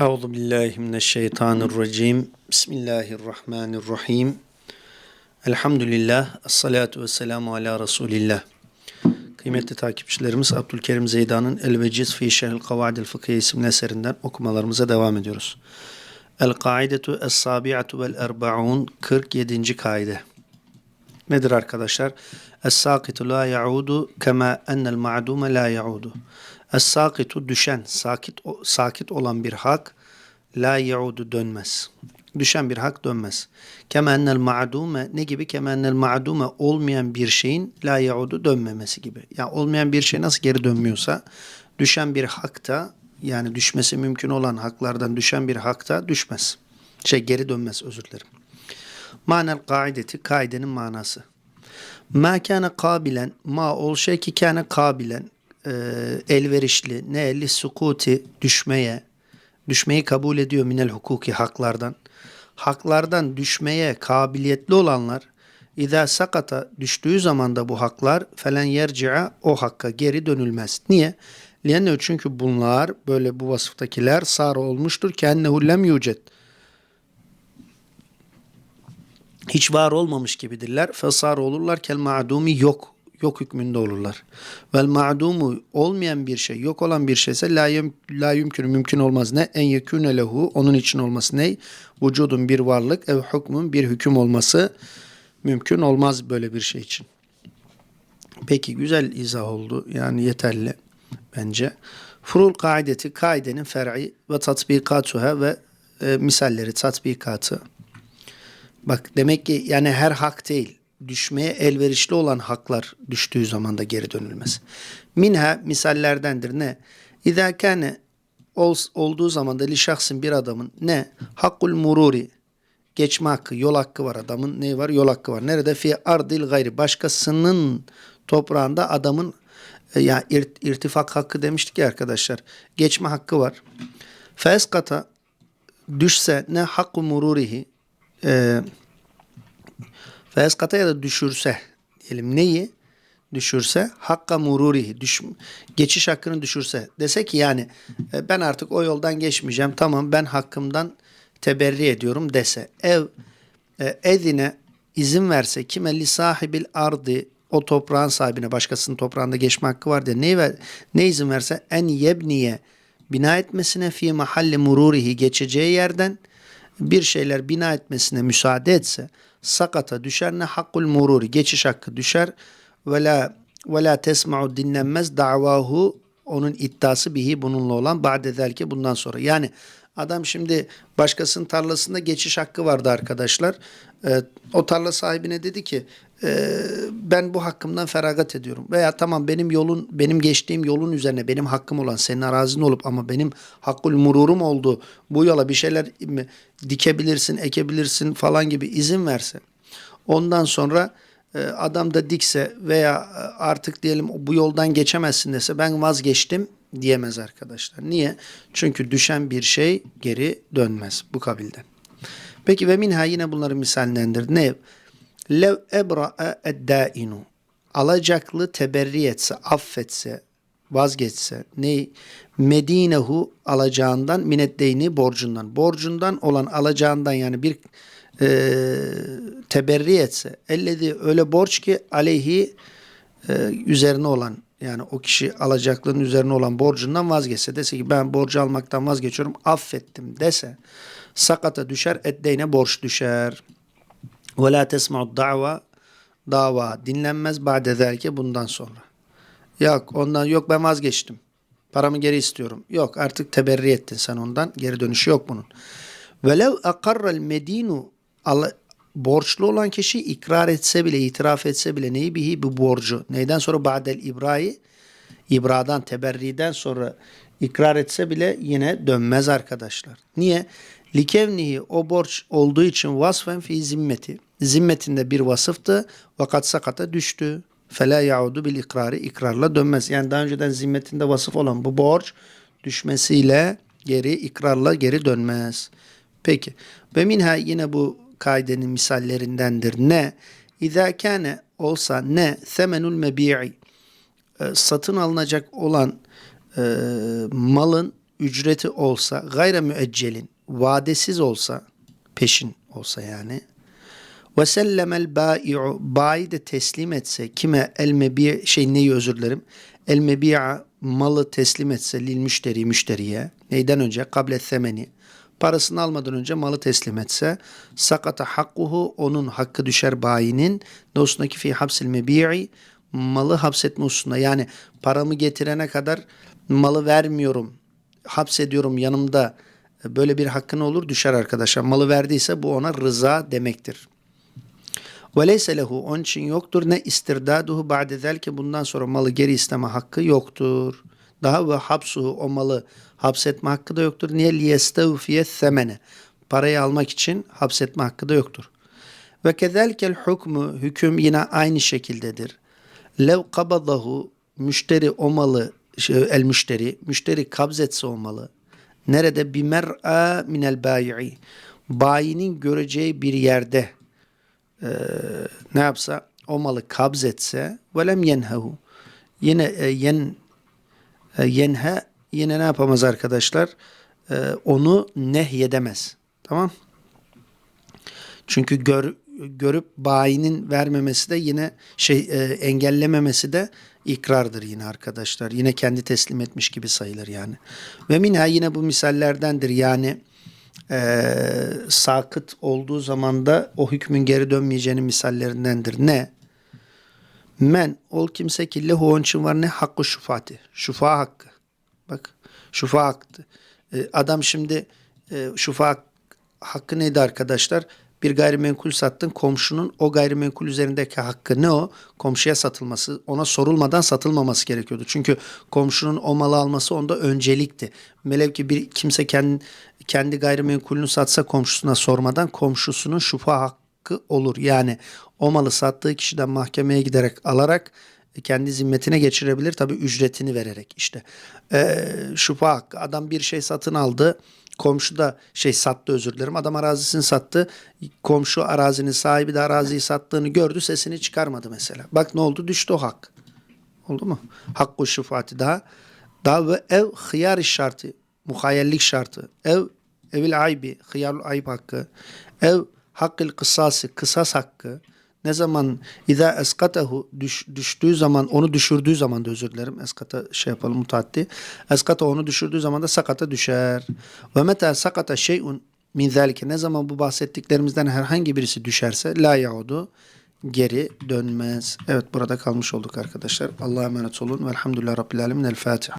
Euzu billahi mineşşeytanirracim. Bismillahirrahmanirrahim. Elhamdülillah. Esselatu vesselamu ala Resulillah. Kıymetli takipçilerimiz Abdülkerim Zeydan'ın El Veciz fi Şerhil Kavadil Fıkhiye isimli eserinden okumalarımıza devam ediyoruz. El Kaidetu Es-Sabi'atu vel Erbaun 47. kaide. Nedir arkadaşlar? Es-sakitu la yaudu kema ennel ma'dume la yaudu. Es-sakitu düşen, sakit sakit olan bir hak la yaudu dönmez. Düşen bir hak dönmez. Kema ennel ma'dume ne gibi? Kema ennel ma'dume olmayan bir şeyin la yaudu dönmemesi gibi. Yani olmayan bir şey nasıl geri dönmüyorsa düşen bir hak da yani düşmesi mümkün olan haklardan düşen bir hak da düşmez. Şey geri dönmez özür dilerim. Manel kaideti kaidenin manası. Ma kâne kabilen ma ol şey ki kâne kabilen e, elverişli ne elli sukuti düşmeye düşmeyi kabul ediyor minel hukuki haklardan. Haklardan düşmeye kabiliyetli olanlar İza sakata düştüğü zaman da bu haklar felen yerci'a o hakka geri dönülmez. Niye? Lianne çünkü bunlar böyle bu vasıftakiler sar olmuştur ki ennehu lem yucet. Hiç var olmamış gibidirler. Fesar olurlar kel ma'dumi yok. Yok hükmünde olurlar. Vel ma'dumu olmayan bir şey, yok olan bir şeyse la, yum, la yümkün, mümkün olmaz. Ne? En yekûne lehu, onun için olması ne? Vücudun bir varlık, ev hükmün bir hüküm olması mümkün olmaz böyle bir şey için. Peki güzel izah oldu. Yani yeterli bence. Furul kaideti, kaidenin fer'i ve tatbikatuha ve e, misalleri, tatbikatı. Bak demek ki yani her hak değil. Düşmeye elverişli olan haklar düştüğü zaman da geri dönülmez. Minha misallerdendir ne? İzâ kâne ol, olduğu zaman da li şahsın bir adamın ne? Hakkul mururi geçme hakkı, yol hakkı var adamın. Ne var? Yol hakkı var. Nerede? Fi ardil gayri. Başkasının toprağında adamın e, ya irt, irtifak hakkı demiştik ya arkadaşlar. Geçme hakkı var. Feskata düşse ne hakku mururihi e, feskata ya da düşürse diyelim neyi? Düşürse? Hakka mururihi düş, geçiş hakkını düşürse. Dese ki yani e, ben artık o yoldan geçmeyeceğim tamam ben hakkımdan teberri ediyorum dese. Ev edine izin verse kime? Li sahibil ardı o toprağın sahibine başkasının toprağında geçme hakkı var diye. Ne, ne izin verse? En yebniye bina etmesine fi mahalli mururihi geçeceği yerden bir şeyler bina etmesine müsaade etse sakata düşer ne hakkul mururi geçiş hakkı düşer. Ve la ve la tesma'u dinlenmez davahu onun iddiası bihi bununla olan ba'de zelke bundan sonra. Yani adam şimdi başkasının tarlasında geçiş hakkı vardı arkadaşlar. Ee, o tarla sahibine dedi ki e, ben bu hakkımdan feragat ediyorum. Veya tamam benim yolun benim geçtiğim yolun üzerine benim hakkım olan senin arazin olup ama benim hakkul mururum oldu. Bu yola bir şeyler dikebilirsin, ekebilirsin falan gibi izin verse. Ondan sonra e, adam da dikse veya artık diyelim bu yoldan geçemezsin dese ben vazgeçtim diyemez arkadaşlar. Niye? Çünkü düşen bir şey geri dönmez bu kabilden. Peki ve minha yine bunları misallendir. Ne? Lev ebra'a eddainu. Alacaklı teberri etse, affetse, vazgeçse. Ne? Medinehu alacağından mineddeyni borcundan. Borcundan olan alacağından yani bir e, teberri etse. Elledi öyle borç ki aleyhi e, üzerine olan yani o kişi alacaklığın üzerine olan borcundan vazgeçse dese ki ben borcu almaktan vazgeçiyorum affettim dese sakata düşer eddeyne borç düşer. Ve la tesma'u da'va dava dinlenmez ba'de zelke bundan sonra. Yok ondan yok ben vazgeçtim. Paramı geri istiyorum. Yok artık teberri ettin sen ondan. Geri dönüşü yok bunun. Velev akarrel medinu borçlu olan kişi ikrar etse bile, itiraf etse bile neyi bihi bu borcu. Neyden sonra ba'del ibrayı ibradan, teberriden sonra ikrar etse bile yine dönmez arkadaşlar. Niye? Likevnihi o borç olduğu için vasfen fi zimmeti. Zimmetinde bir vasıftı fakat sakata düştü. Fela yaudu bil ikrarı ikrarla dönmez. Yani daha önceden zimmetinde vasıf olan bu borç düşmesiyle geri ikrarla geri dönmez. Peki. Ve minha yine bu kaidenin misallerindendir. Ne? İzâ kâne olsa ne? Semenul mebi'i. Satın alınacak olan e, malın ücreti olsa gayre müeccelin vadesiz olsa peşin olsa yani ve sellemel bai'u bayi de teslim etse kime el mebi şey neyi özür dilerim el mebi'a malı teslim etse lil müşteri müşteriye neyden önce kable semeni parasını almadan önce malı teslim etse sakata hakkuhu onun hakkı düşer bayinin dostundaki fi hapsil mebi'i malı hapsetme hususunda yani paramı getirene kadar malı vermiyorum hapsediyorum yanımda böyle bir hakkın olur düşer arkadaşlar. Malı verdiyse bu ona rıza demektir. Ve leyse lehu onun için yoktur ne istirdaduhu ba'de zelke bundan sonra malı geri isteme hakkı yoktur. Daha ve hapsuhu o malı hapsetme hakkı da yoktur. Niye liyestevfiye semene parayı almak için hapsetme hakkı da yoktur. Ve kezelkel hukmu hüküm yine aynı şekildedir. Lev kabadahu müşteri o malı şey, el müşteri müşteri kabzetse o malı nerede bir mer'a minel bayi'i bayinin göreceği bir yerde e, ne yapsa o malı kabzetse velem yenhehu yine e, yen yenhe yine ne yapamaz arkadaşlar E, onu nehyedemez tamam çünkü gör, görüp bayinin vermemesi de yine şey e, engellememesi de ikrardır yine arkadaşlar. Yine kendi teslim etmiş gibi sayılır yani. Ve minha yine bu misallerdendir yani e, sakıt olduğu zaman da o hükmün geri dönmeyeceğinin misallerindendir. Ne? Men ol kimse ki lehu onun var ne? Hakkı şufati. Şufa hakkı. Bak şufa hakkı. E, adam şimdi e, şufa hakkı neydi arkadaşlar? Bir gayrimenkul sattın komşunun o gayrimenkul üzerindeki hakkı ne o? Komşuya satılması ona sorulmadan satılmaması gerekiyordu. Çünkü komşunun o malı alması onda öncelikti. Melev ki bir kimse kendi, kendi gayrimenkulünü satsa komşusuna sormadan komşusunun şufa hakkı olur. Yani o malı sattığı kişiden mahkemeye giderek alarak kendi zimmetine geçirebilir tabi ücretini vererek işte. Ee, şufa hakkı adam bir şey satın aldı komşu da şey sattı özür dilerim. Adam arazisini sattı. Komşu arazinin sahibi de araziyi sattığını gördü. Sesini çıkarmadı mesela. Bak ne oldu? Düştü o hak. Oldu mu? Hakku şufati daha. Daha ve ev hıyar şartı. Muhayyellik şartı. Ev evil aybi. Hıyarul ayb hakkı. Ev hakkıl kısası. Kısas hakkı. Ne zaman İza eskatahu düş, düştüğü zaman onu düşürdüğü zaman da özür dilerim. Eskata şey yapalım mutaddi. Eskata onu düşürdüğü zaman da sakata düşer. Ve meta sakata şeyun min zalike ne zaman bu bahsettiklerimizden herhangi birisi düşerse la yaudu geri dönmez. Evet burada kalmış olduk arkadaşlar. Allah'a emanet olun. Velhamdülillah Rabbil Alemin. El Fatiha.